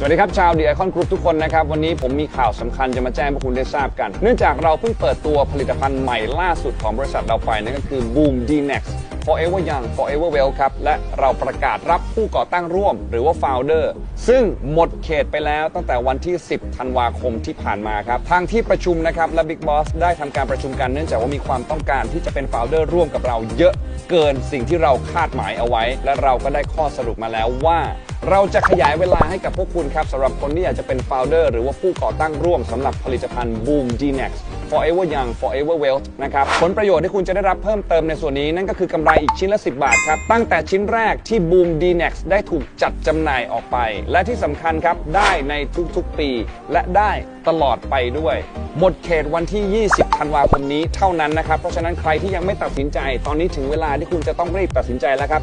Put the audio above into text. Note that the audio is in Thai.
สวัสดีครับ ชาวดีไอคอนกรุ๊ปทุกคนนะครับ วันนี้ผมมีข่าวสำคัญจะมาแจ้งพวกคุณได้ทราบกัน เนื่องจากเราเพิ่งเปิดตัวผลิตภัณฑ์ใหม่ล่าสุดของบริษัทเราไปนั่นก็คือ Boom D Next Forever Young Forever Well ครับ และเราประกาศรับผู้ก่อตั้งร่วม หรือว่า Founder ซึ่งหมดเขตไปแล้วตั้งแต่วันที่ 10 ธันวาคมที่ผ่านมาครับ ทางที่ประชุมนะครับ และ Big Boss ได้ทำการประชุมกันเนื่องจากว่ามีความต้องการที่จะเป็น Founder ร่วมกับเราเยอะเกินสิ่งที่เราคาดหมายเอาไว้ และเราก็ได้ข้อสรุปมาแล้วว่า เราจะขยายเวลาให้กับพวกคุณครับสำหรับคนที่อยากจะเป็น founder หรือว่าผู้ก่อตั้งร่วมสำหรับผลิตภัณฑ์ Boom d n e x Forever Young Forever Wealth นะครับผลประโยชน์ที่คุณจะได้รับเพิ่มเติมในส่วนนี้นั่นก็คือกำไรอีกชิ้นละ 10 บาทครับ ตั้งแต่ชิ้นแรกที่ Boom d n e x ได้ถูกจัดจำหน่ายออกไป และที่สำคัญครับได้ในทุกๆปี และได้ตลอดไปด้วย หมดเขตวันที่ 20 ธันวาคมนี้เท่านั้นนะครับเพราะฉะนั้นใครที่ยังไม่ตัดสินใจ ตอนนี้ถึงเวลาที่คุณจะต้องรีบตัดสินใจแล้วครับ